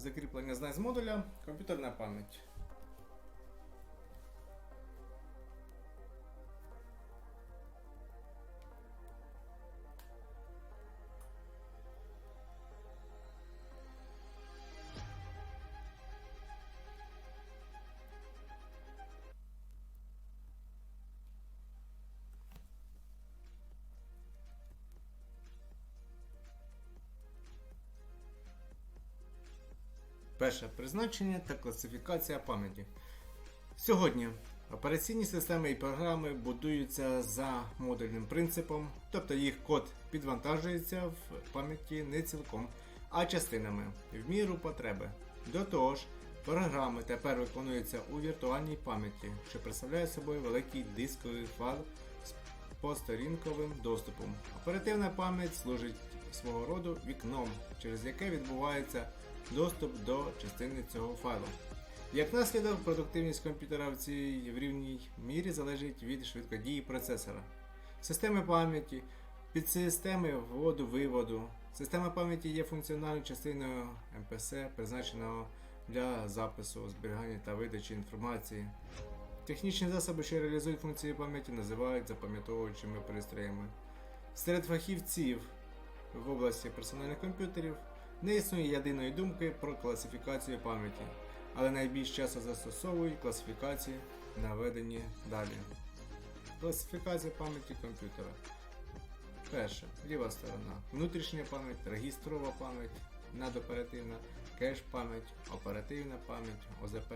Закріплення знань з модуля, комп'ютерна пам'ять. Перше призначення та класифікація пам'яті. Сьогодні операційні системи і програми будуються за модульним принципом, тобто їх код підвантажується в пам'яті не цілком, а частинами в міру потреби. До того ж, програми тепер виконуються у віртуальній пам'яті, що представляє собою великий дисковий файл з посторінковим доступом. Оперативна пам'ять служить свого роду вікном, через яке відбувається доступ до частини цього файлу. Як наслідок, продуктивність комп'ютера в цій в рівній мірі залежить від швидкодії процесора. Системи пам'яті, підсистеми вводу-виводу. Система пам'яті є функціональною частиною МПС, призначеного для запису, зберігання та видачі інформації. Технічні засоби, що реалізують функції пам'яті, називають запам'ятовуючими пристроями. Серед фахівців в області персональних комп'ютерів не існує єдиної думки про класифікацію пам'яті, але найбільш часто застосовують класифікації, наведені далі. Класифікація пам'яті комп'ютера. Перше. Ліва сторона. Внутрішня пам'ять, регістрова пам'ять, надоперативна, кеш пам'ять, оперативна пам'ять, ОЗП,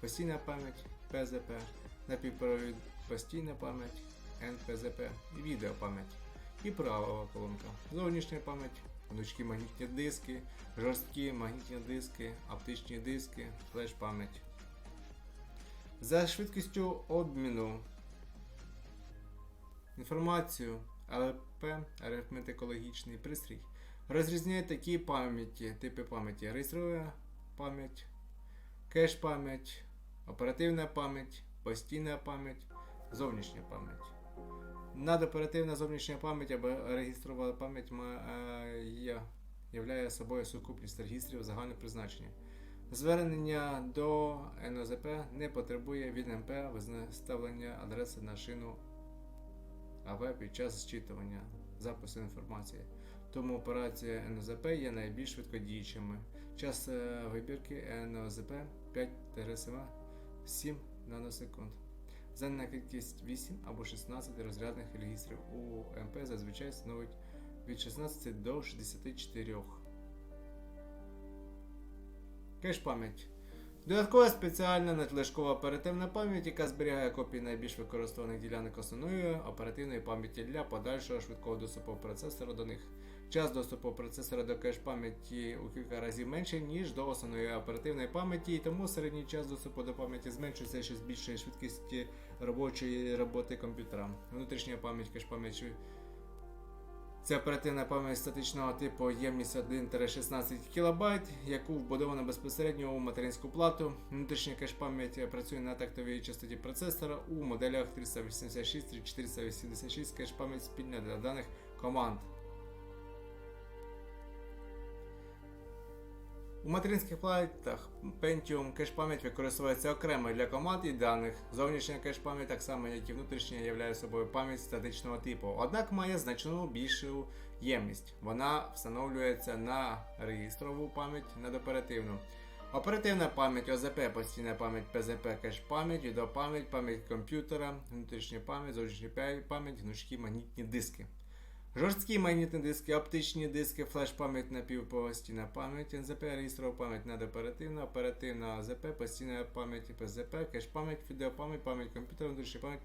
постійна пам'ять, ПЗП, напівпровід постійна пам'ять, НПЗП відеопам'ять. І правова колонка. Зовнішня пам'ять, гнучкі магнітні диски, жорсткі магнітні диски, оптичні диски, флеш-пам'ять. За швидкістю обміну інформацію ЛП, арифметикологічний пристрій, розрізняє такі пам'яті, типи пам'яті. Реєструє пам'ять, кеш-пам'ять, оперативна пам'ять, постійна пам'ять, зовнішня пам'ять. Надоперативна зовнішня пам'ять або реєстрова пам'ять ма- е, є, являє собою сукупність регістрів загального призначення. Звернення до НОЗП не потребує від МП виставлення адреси на шину АВ під час зчитування запису інформації. Тому операція НОЗП є найбільш швидкодіючими. Час е, вибірки НОЗП 5-7 наносекунд. Загальна кількість 8 або 16 розрядних регістрів у МП зазвичай становить від 16 до 64. Кеш пам'ять. Додаткова спеціальна надлишкова оперативна пам'ять, яка зберігає копії найбільш використованих ділянок основної оперативної пам'яті для подальшого швидкого доступу процесора до них. Час доступу процесора до кеш пам'яті у кілька разів менший, ніж до основної оперативної пам'яті, і тому середній час доступу до пам'яті зменшується, що збільшує швидкість робочої роботи комп'ютера. Внутрішня пам'ять кеш пам'ять це оперативна пам'ять статичного типу ємність 1-16 кБ, яку вбудовано безпосередньо у материнську плату. Внутрішня кеш-пам'ять працює на тактовій частоті процесора у моделях 386 486 кеш-пам'ять спільна для даних команд. У материнських платах Pentium кеш-пам'ять використовується окремо для команд і даних. Зовнішня кеш-пам'ять, так само як і внутрішня, являє собою пам'ять статичного типу, однак має значну більшу ємність. Вона встановлюється на реєстрову пам'ять надоперативну. Оперативна пам'ять ОЗП, постійна пам'ять ПЗП, кеш-пам'ять, відеопам'ять, пам'ять комп'ютера, внутрішня пам'ять, зовнішня пам'ять, гнучкі магнітні диски. Жорсткі магнітні диски, оптичні диски, флеш-пам'ять напівпостійна пам'ять, НЗП, реєстрова пам'ять надоперативна, оперативна АЗП, постійна пам'ять ПЗП, кеш-пам'ять, відеопам'ять, пам'ять комп'ютера, внутрішня пам'ять,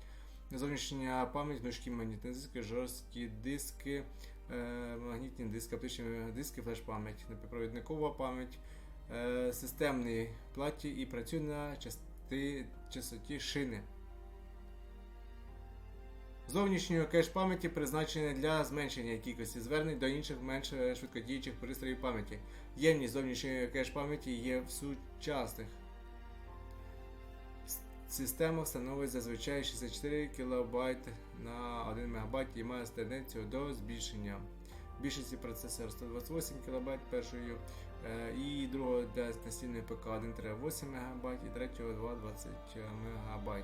зовнішня пам'ять, гнучкі магнітні диски, жорсткі диски, е, магнітні диски, оптичні диски, флеш-пам'ять, напівпровідникова пам'ять, е, системні платі і працює на части, частоті шини. Зовнішньої кеш-пам'яті призначені для зменшення кількості звернень до інших менш швидкодіючих пристроїв пам'яті. Ємність зовнішньої кеш-пам'яті є в сучасних с- системах становить зазвичай 64 кБ на 1 МБ і має тенденцію до збільшення. більшості процесор 128 кБ першою е, і другого для настільної ПК 1,8 МБ і третього 2,20 МБ.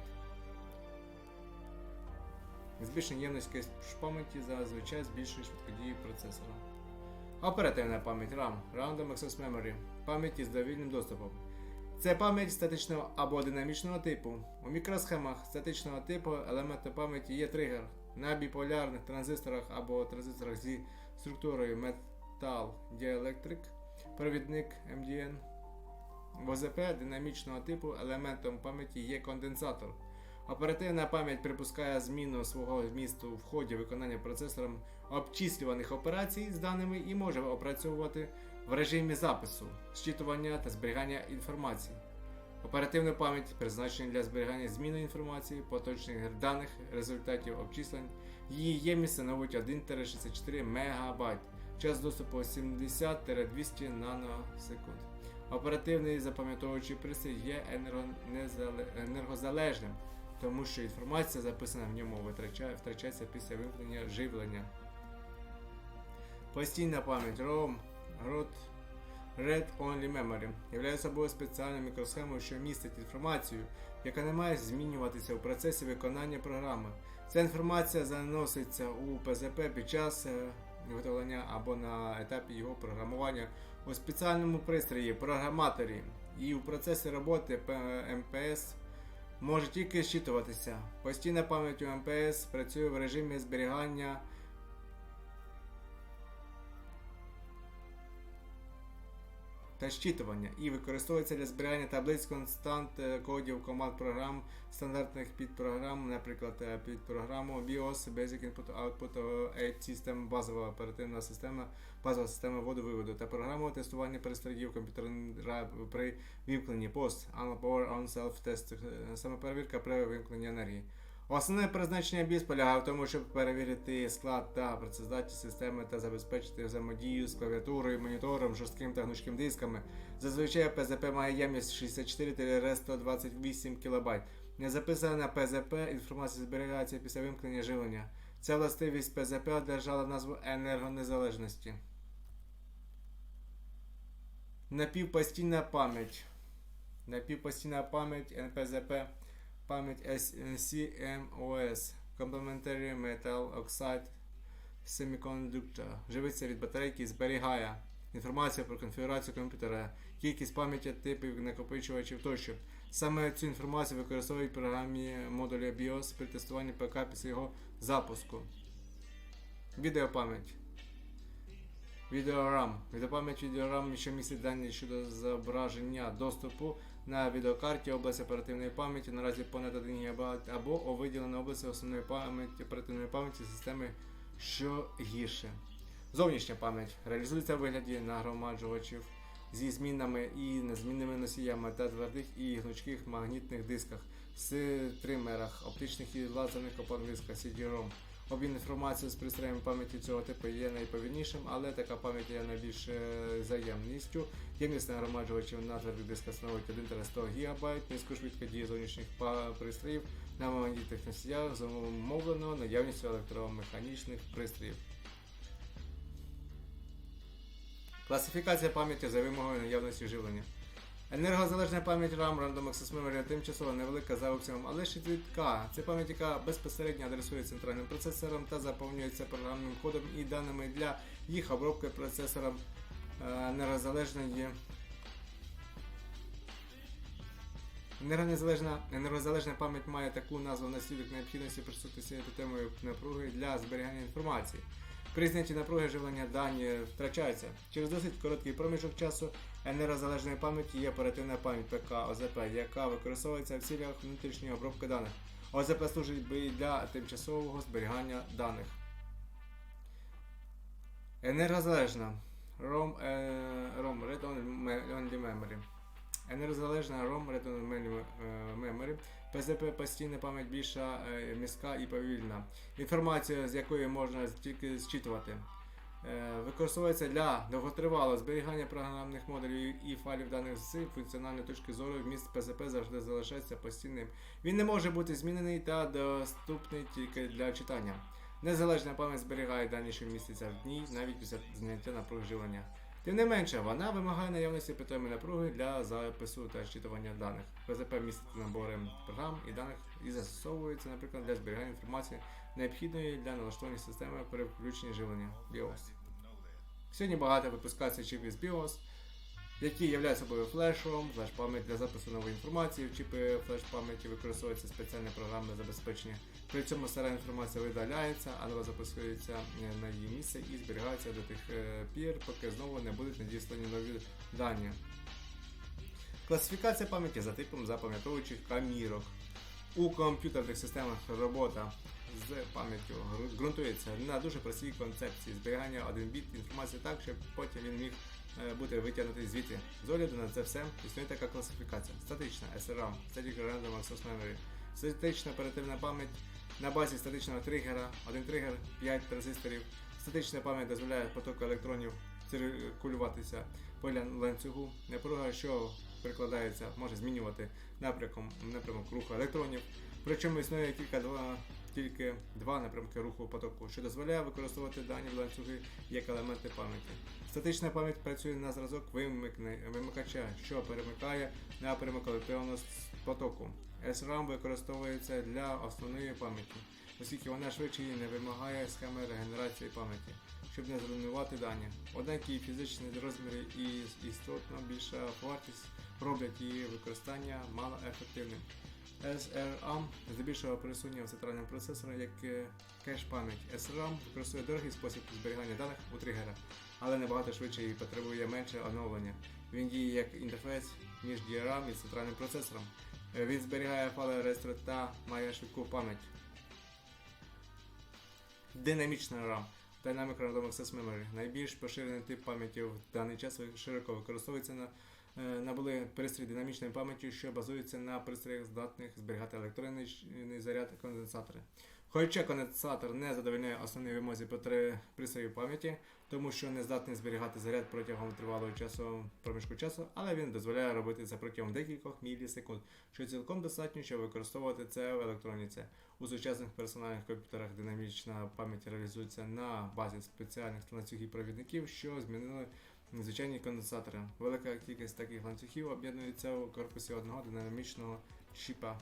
Збільшення ємності пам'яті зазвичай збільшує швидкодію процесора. Оперативна пам'ять RAM Random Access Memory пам'ять із довільним доступом. Це пам'ять статичного або динамічного типу. У мікросхемах статичного типу елементи пам'яті є тригер на біполярних транзисторах або транзисторах зі структурою Metal Dielectric, провідник MDN. В ОЗП динамічного типу елементом пам'яті є конденсатор. Оперативна пам'ять припускає зміну свого вмісту в ході виконання процесором обчислюваних операцій з даними і може опрацьовувати в режимі запису, зчитування та зберігання інформації. Оперативна пам'ять призначена для зберігання зміни інформації, поточних даних, результатів обчислень. Її ємність становить 1-64 МБ. Час доступу 70-200 наносекунд. Оперативний запам'ятовуючий пристрій є енергозалежним, тому що інформація, записана в ньому, витрачає- втрачається після вимкнення живлення. Постійна пам'ять ROM, Read Only Memory являє собою спеціальну мікросхему, що містить інформацію, яка не має змінюватися у процесі виконання програми. Ця інформація заноситься у ПЗП під час е, виготовлення або на етапі його програмування у спеціальному пристрої програматорі і у процесі роботи МПС може тільки зчитуватися. Постійна пам'ять МПС працює в режимі зберігання та щитування і використовується для зберігання таблиць констант е, кодів команд програм, стандартних підпрограм, наприклад, е, під програму BIOS, Basic Input Output е, Aid System, базова оперативна система, базова система вводу-виводу та програму тестування пристроїв комп'ютера при вимкненні POST, Power On Self Test, е, самоперевірка при вимкненні енергії. Основне призначення BIOS полягає в тому, щоб перевірити склад та працездатність системи та забезпечити взаємодію з клавіатурою, монітором, жорстким та гнучким дисками. Зазвичай ПЗП має ємність 64-128 кБ. Не записана ПЗП, інформація зберігається після вимкнення живлення. Ця властивість ПЗП одержала назву енергонезалежності. Напівпостійна пам'ять. Напівпостійна пам'ять НПЗП. Пам'ять CMOS Complementary Metal Oxide Semiconductor живиться від батарейки зберігає інформацію про конфігурацію комп'ютера, кількість пам'яті, типів накопичувачів тощо. Саме цю інформацію використовують в програмі модуля BIOS при тестуванні ПК після його запуску. Відеопам'ять. Відеорам. Відеопам'ять відеорам, що містить дані щодо зображення доступу на відеокарті область оперативної пам'яті наразі понад 1 ГБ або у виділеній області основної пам'яті оперативної пам'яті системи, що гірше. Зовнішня пам'ять реалізується в вигляді нагромаджувачів зі змінними і незмінними носіями та твердих і гнучких магнітних дисках, стримерах, оптичних і лазерних опордисках CD-ROM. Обмін інформацією з пристроями пам'яті цього типу є найповільнішим, але така пам'ять є найбільш е, взаємністю. Ємність нагромаджувачів на твердих дисках становить 1-100 ГБ, низьку швидко дії зовнішніх пристроїв на магнітних носіях зумовлено наявністю електромеханічних пристроїв. Класифікація пам'яті за вимогою наявності живлення. Енергозалежна пам'ять RAM Random Access Memory тимчасово невелика за обсягом, але швидка. Це пам'ять, яка безпосередньо адресує центральним процесором та заповнюється програмним кодом і даними для їх обробки процесором енергозалежної. Енергонезалежна, енергозалежна пам'ять має таку назву наслідок необхідності присутності темою напруги для зберігання інформації. При знятті напруги живлення дані втрачаються. Через досить короткий проміжок часу енергозалежної пам'яті є оперативна пам'ять ПК ОЗП, яка використовується в цілях внутрішньої обробки даних. ОЗП служить для тимчасового зберігання даних. Енергозалежна ROM, е, ROM Read Only Memory. Енергозалежна ROM Read Only Memory, е. ПЗП постійна пам'ять більша, е, міська і повільна. Інформація, з якої можна тільки зчитувати. Е, Використовується для довготривалого зберігання програмних модулів і файлів даних з функціональної точки зору. Вміст ПЗП завжди залишається постійним. Він не може бути змінений та доступний тільки для читання. Незалежна пам'ять зберігає дані, що містяться в дні, навіть після зняття напруги живлення. Тим не менше, вона вимагає наявності питомої напруги для запису та щитування даних. ПЗП містить набори програм і даних і застосовується, наприклад, для зберігання інформації, необхідної для налаштування системи при включенні живлення BIOS. Сьогодні багато випускається чіпів з BIOS, які являють собою флешом, флеш-пам'ять для запису нової інформації. В чіпи флеш-пам'яті використовуються спеціальне програмне забезпечення. При цьому стара інформація видаляється, а нова записується е, на її місце і зберігається до тих е, пір, поки знову не будуть надіслані нові дані. Класифікація пам'яті за типом запам'ятовуючих камірок. У комп'ютерних системах робота з пам'яттю ґрунтується на дуже простій концепції зберігання 1 біт інформації так, щоб потім він міг е, бути витягнутий звідти. З огляду на це все існує така класифікація: статична SRAM, Static Random Access Memory, статична оперативна пам'ять на базі статичного тригера, один тригер, 5 транзисторів. Статична пам'ять дозволяє потоку електронів циркулюватися по ланцюгу. Напруга, що прикладається, може змінювати напрямком, напрямок руху електронів. Причому існує кілька два, тільки два напрямки руху потоку, що дозволяє використовувати дані в ланцюги як елементи пам'яті. Статична пам'ять працює на зразок вимикача, що перемикає напрямок електронного потоку. SRAM використовується для основної пам'яті, оскільки вона швидше і не вимагає схеми регенерації пам'яті, щоб не зруйнувати дані. Однак її фізичні розміри і істотно більша вартість роблять її використання мало ефективним. SRAM здебільшого присутня в центральному процесорі як е, кеш-пам'ять. SRAM використовує дорогий спосіб зберігання даних у тригерах, але набагато швидше і потребує менше оновлення. Він діє як інтерфейс між DRAM і центральним процесором. Е, Він зберігає файли реєстру та має швидку пам'ять. Динамічна RAM Dynamic Random Access Memory найбільш поширений тип пам'яті в даний час широко використовується на набули пристрій динамічної пам'яті, що базується на пристроях, здатних зберігати електронний заряд конденсатори. Хоча конденсатор не задовольняє основні потре- пристроїв пам'яті, тому що не здатний зберігати заряд протягом тривалого часу проміжку часу, але він дозволяє робити це протягом декількох мілісекунд, що цілком достатньо, щоб використовувати це в електроніці. У сучасних персональних комп'ютерах динамічна пам'ять реалізується на базі спеціальних ланцюгів провідників, що змінили звичайні конденсатори. Велика кількість таких ланцюгів об'єднується у корпусі одного динамічного чіпа.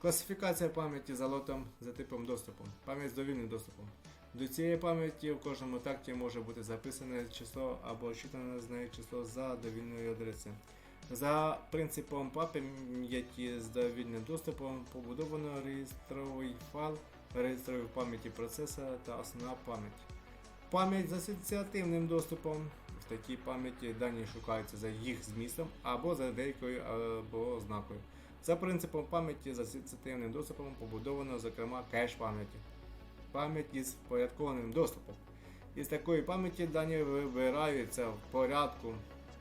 Класифікація пам'яті за лотом за типом доступу. Пам'ять з довільним доступом. До цієї пам'яті в кожному такті може бути записане число або читане з неї число за довільною адресою. За принципом пам'яті з довільним доступом побудовано реєстровий файл, реєстровий пам'яті процесора та основна пам'ять. Пам'ять з асоціативним доступом. В такій пам'яті дані шукаються за їх змістом або за деякою або ознакою. За принципом пам'яті з асоціативним доступом побудовано, зокрема, кеш пам'яті. Пам'ять із впорядкованим доступом. Із такої пам'яті дані вибираються в порядку,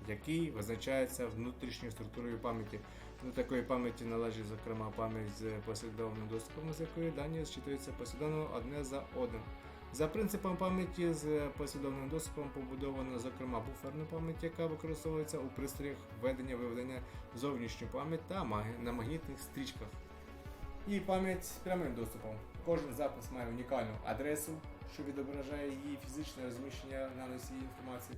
який визначається внутрішньою структурою пам'яті. До такої пам'яті належить, зокрема, пам'ять з послідовним доступом, з якої дані зчитуються послідовно одне за одним. За принципом пам'яті з послідовним доступом побудовано, зокрема, буферну пам'ять, яка використовується у пристроях введення виведення зовнішню пам'ять та на магнітних стрічках. І пам'ять з прямим доступом. Кожен запис має унікальну адресу, що відображає її фізичне розміщення на носії інформації.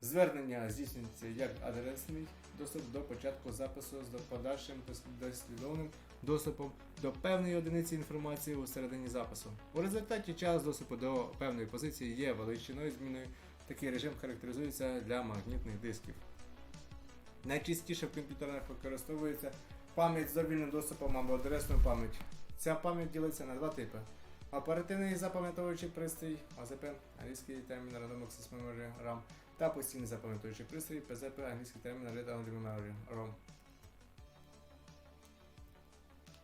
Звернення здійснюється як адресний доступ до початку запису з подальшим дослідовним доступом до певної одиниці інформації у середині запису. У результаті час доступу до певної позиції є величиною зміною. Такий режим характеризується для магнітних дисків. Найчастіше в комп'ютерах використовується пам'ять з довільним доступом або адресну пам'ять. Ця пам'ять ділиться на два типи. Оперативний запам'ятовуючий пристрій АЗП, англійський термін Random Access Memory RAM та постійний запам'ятовуючий пристрій ПЗП, англійський термін Read Only Memory ROM.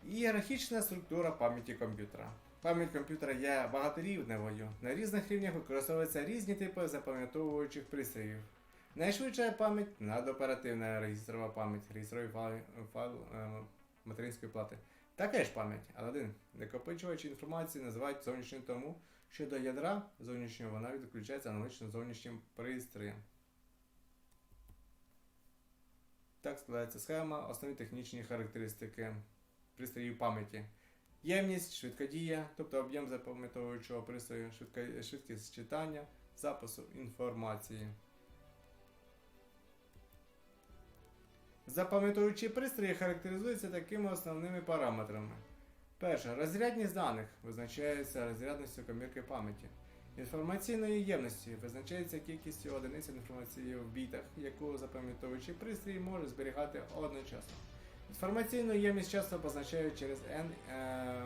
Ієрархічна структура пам'яті комп'ютера. Пам'ять комп'ютера є багаторівневою. На різних рівнях використовуються різні типи запам'ятовуючих пристроїв. Найшвидша пам'ять надоперативна реєстрова пам'ять, реєстровий файл, файл е, материнської плати. Така ж пам'ять, але один. Накопичувачі інформації називають зовнішньою тому, що до ядра зовнішнього вона відключається аналогічно зовнішнім пристроєм. Так складається схема, основні технічні характеристики пристроїв пам'яті. Ємність, швидкодія, тобто об'єм запам'ятовуючого пристрою, швидка- швидкість читання, запису інформації. Запам'ятовуючі пристрої характеризуються такими основними параметрами. Перше. Розрядність даних визначається розрядністю комірки пам'яті. Інформаційної ємності визначається кількістю одиниць інформації в бітах, яку запам'ятовуючий пристрій може зберігати одночасно. Інформаційну ємність часто позначають через n е,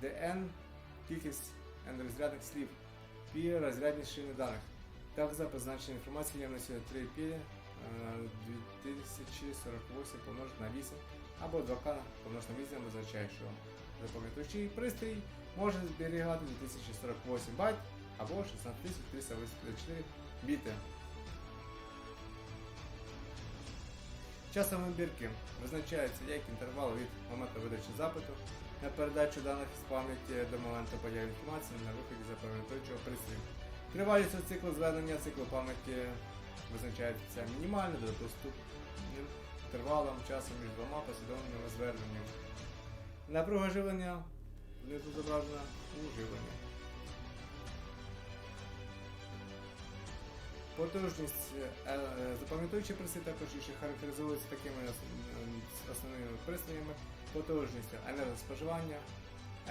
де n кількість n розрядних слів, p розрядність шини даних. Так за позначення інформації ємності 3p е, 2048 помножити на 8 або 2К помножити на 8 означає, що запам'ятуючий пристрій може зберігати 2048 байт або 16384 біти. Часом вибірки визначається як інтервал від моменту видачі запиту на передачу даних з пам'яті до моменту появи інформації на виході запам'ятовуючого пристрою. Тривалість цього циклу звернення циклу пам'яті визначається мінімально до доступним інтервалом часу між двома послідовними зверненнями. Напруга живлення внизу зображена уживлення. Потужність е, е, запам'ятовуючі пристрої також ще характеризуються такими основними пристроями потужністю енергоспоживання,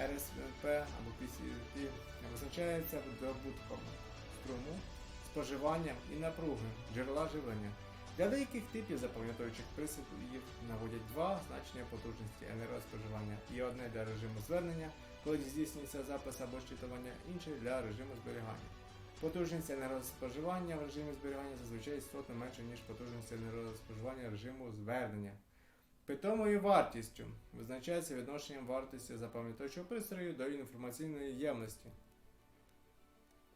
РСП або PCP визначається добутком струму, споживанням і напруги джерела живлення. Для деяких типів запам'ятовуючих пристроїв наводять два значення потужності енергоспоживання і одне для режиму звернення, коли здійснюється запис або щитування, інше для режиму зберігання. Потужність енергоспоживання в режимі зберігання зазвичай істотно менше, ніж потужність енергоспоживання режиму звернення. Питомою вартістю визначається відношенням вартості запам'ятовуючого пристрою до інформаційної ємності.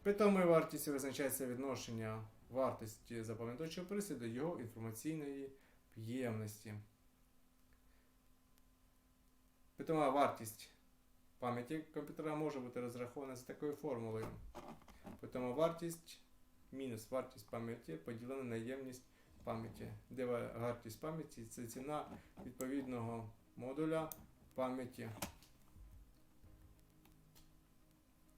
Питомою вартістю визначається відношення вартості запам'ятовуючого пристрою до його інформаційної ємності. Питома вартість пам'яті комп'ютера може бути розрахована за такою формулою. Питома вартість мінус вартість пам'яті поділена на ємність пам'яті, де вартість пам'яті це ціна відповідного модуля пам'яті.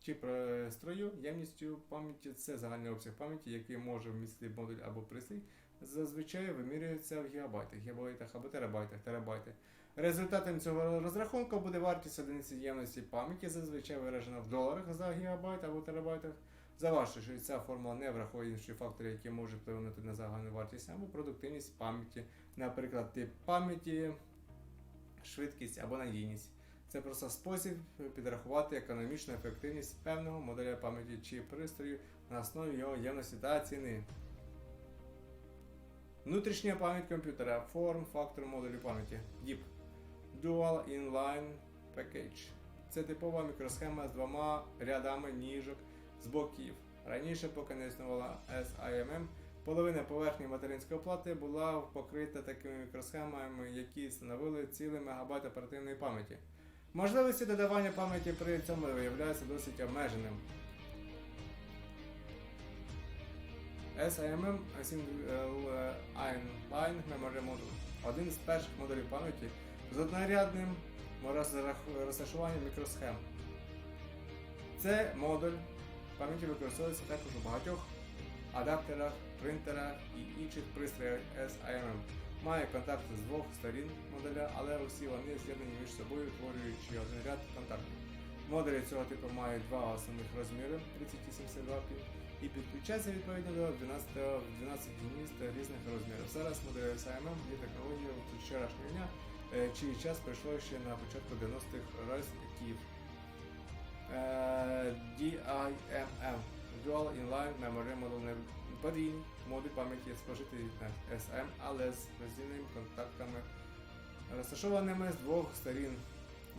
Чи пристрою ємністю пам'яті це загальний обсяг пам'яті, який може вмістити модуль або пристрій, зазвичай вимірюється в гігабайтах, гігабайтах або терабайтах, терабайти. Результатом цього розрахунку буде вартість одиниці ємності пам'яті, зазвичай виражена в доларах за гігабайт або терабайтах. Заважте, що ця формула не враховує інші фактори, які можуть впливати на загальну вартість або продуктивність пам'яті, наприклад, тип пам'яті, швидкість або надійність. Це просто спосіб підрахувати економічну ефективність певного моделя пам'яті чи пристрою на основі його ємності та ціни. Внутрішня пам'ять комп'ютера. Форм, фактор модулю пам'яті. DIP. Dual Inline Package. Це типова мікросхема з двома рядами ніжок з боків. Раніше, поки не існувала SIMM, половина поверхні материнської плати була покрита такими мікросхемами, які становили цілий мегабайт оперативної пам'яті. Можливості додавання пам'яті при цьому виявляються досить обмеженим. SIMM Single Inline Memory Module один з перших модулів пам'яті з однорядним розташуванням мікросхем. Це модуль пам'яті використовується також у багатьох адаптерах, принтерах і інших пристроях SIMM. Має контакти з двох сторін модуля, але усі вони з'єднані між собою, утворюючи один ряд контактів. Модулі цього типу мають два основних розміри 30 і 72 пі і підключаються відповідно до 12, в 12 гнізд різних розмірів. Зараз модель SIMM є технологією вчорашнього дня, чий час пройшло ще на початку 90-х років. Е, DIMM Dual Inline Memory Model подвійний модуль пам'яті спожитий на SM, але з роздільними контактами, розташованими з двох сторін,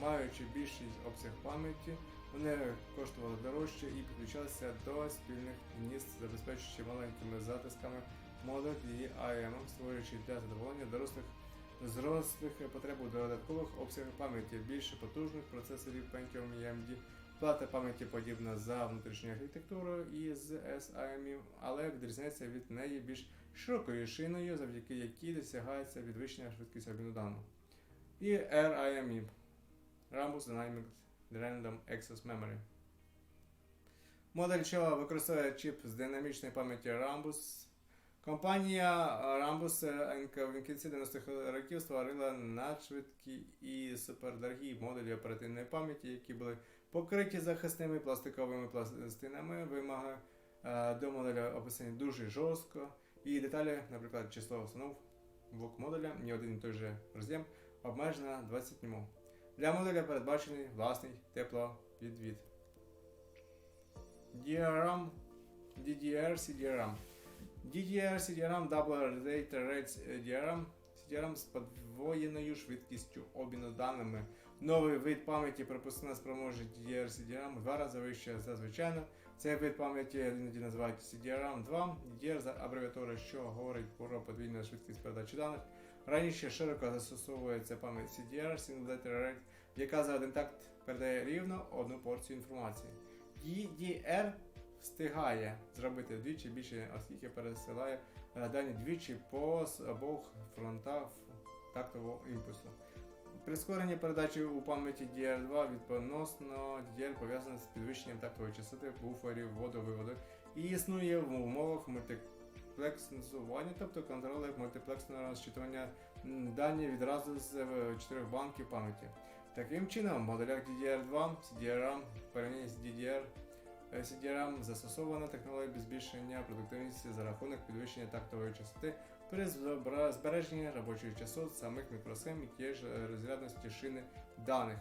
маючи більший обсяг пам'яті, вони коштували дорожче і підключалися до спільних гнізд, забезпечуючи маленькими затисками модуль DIMM, створюючи для задоволення дорослих зрослих потреб у додаткових обсягах пам'яті, більше потужних процесорів Pentium і AMD. Плата пам'яті подібна за внутрішньою архітектурою і з SIMM, але відрізняється від неї більш широкою шиною, завдяки якій досягається підвищення швидкості обміну даними. І RIME. Rambus Dynamic Random Access Memory. Модель чого використовує чіп з динамічної пам'яті Rambus. Компанія Rambus е, в кінці 90-х років створила надшвидкі і супердорогі модулі оперативної пам'яті, які були покриті захисними пластиковими пластинами. Вимоги е, до моделя описані дуже жорстко. І деталі, наприклад, число установок модуля, ні один і той же роз'єм обмежено 20 ньому. Для модуля передбачений власний теплопідвід. DRM, DDR, CDRM. DDR, CDRM, Double Data Rates DRM, CDRM з подвоєною швидкістю обміну даними. Новий вид пам'яті пропускна спроможність DDR, CDRM в два рази вище за звичайно. Цей вид пам'яті іноді називають CDRM 2. DDR за абревіатура, що говорить про подвійну швидкість передачі даних. Раніше широко застосовується пам'ять CDR, Single Data Rate, яка за один такт передає рівно одну порцію інформації. DDR встигає зробити вдвічі більше, оскільки пересилає е, дані двічі по обох фронтах тактового імпульсу. Прискорення передачі у пам'яті DDR2 відносно DDR пов'язане з підвищенням тактової частоти буферів вводу-виводу і існує в умовах мультиплексування, тобто контролер мультиплексного розчитування дані відразу з е, чотирьох банків пам'яті. Таким чином, в моделях DDR2 CDRM в з DDR CDRM застосована технологія збільшення продуктивності за рахунок підвищення тактової частоти при збереженні робочої частот самих мікросхем і тієї ж розрядності шини даних.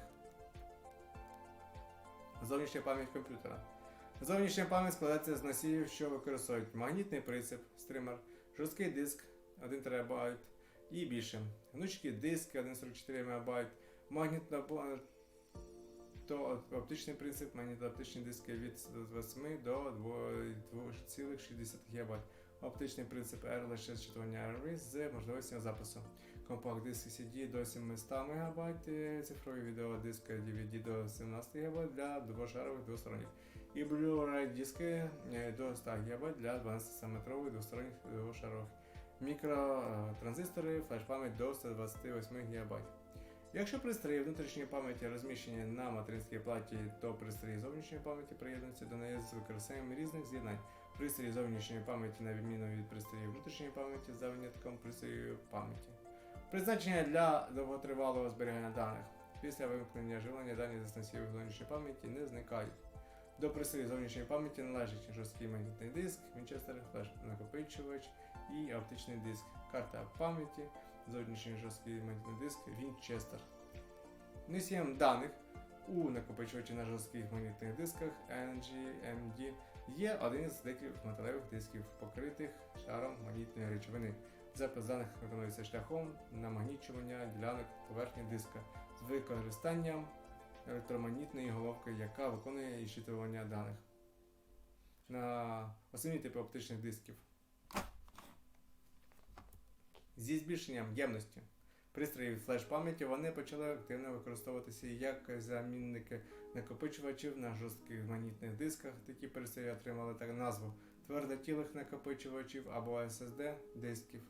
Зовнішня пам'ять комп'ютера. Зовнішня пам'ять складається з носіїв, що використовують магнітний прицеп, стример, жорсткий диск 1 ТБ і більше. Гнучкі диски 1,44 МБ, магнітно то оптичний принцип магнітно-оптичні диски від 8 до 2,6 ГБ. Оптичний принцип R лише зчитування RV з можливістю запису. Компакт диск CD до 700 МБ, цифровий відеодиск DVD до 17 ГБ для двошарових двосторонніх. І Blu-ray диски е, до 100 ГБ для 12-метрових двосторонніх двошарових. Мікротранзистори, флеш-пам'ять до 128 ГБ. Якщо пристрої внутрішньої пам'яті розміщені на материнській платі, то пристрої зовнішньої пам'яті приєднуються до неї з використанням різних з'єднань. Пристрої зовнішньої пам'яті на відміну від пристроїв внутрішньої пам'яті за винятком пристроїв пам'яті. Призначення для довготривалого зберігання даних. Після вимкнення живлення дані з носіїв зовнішньої пам'яті не зникають. До пристроїв зовнішньої пам'яті належать жорсткий магнітний диск, Winchester, флеш накопичувач і оптичний диск, карта пам'яті, зовнішній жорсткий магнітний диск Winchester. Носієм даних у накопичувачі на жорстких магнітних дисках NGMD є один з декількох металевих дисків, покритих шаром магнітної речовини. Запис даних виконується шляхом намагнічування ділянок поверхні диска з використанням електромагнітної головки, яка виконує і даних. На основні типи оптичних дисків. Зі збільшенням ємності пристроїв флеш-пам'яті вони почали активно використовуватися як замінники накопичувачів на жорстких магнітних дисках. Такі пристрої отримали так назву твердотілих накопичувачів або SSD дисків.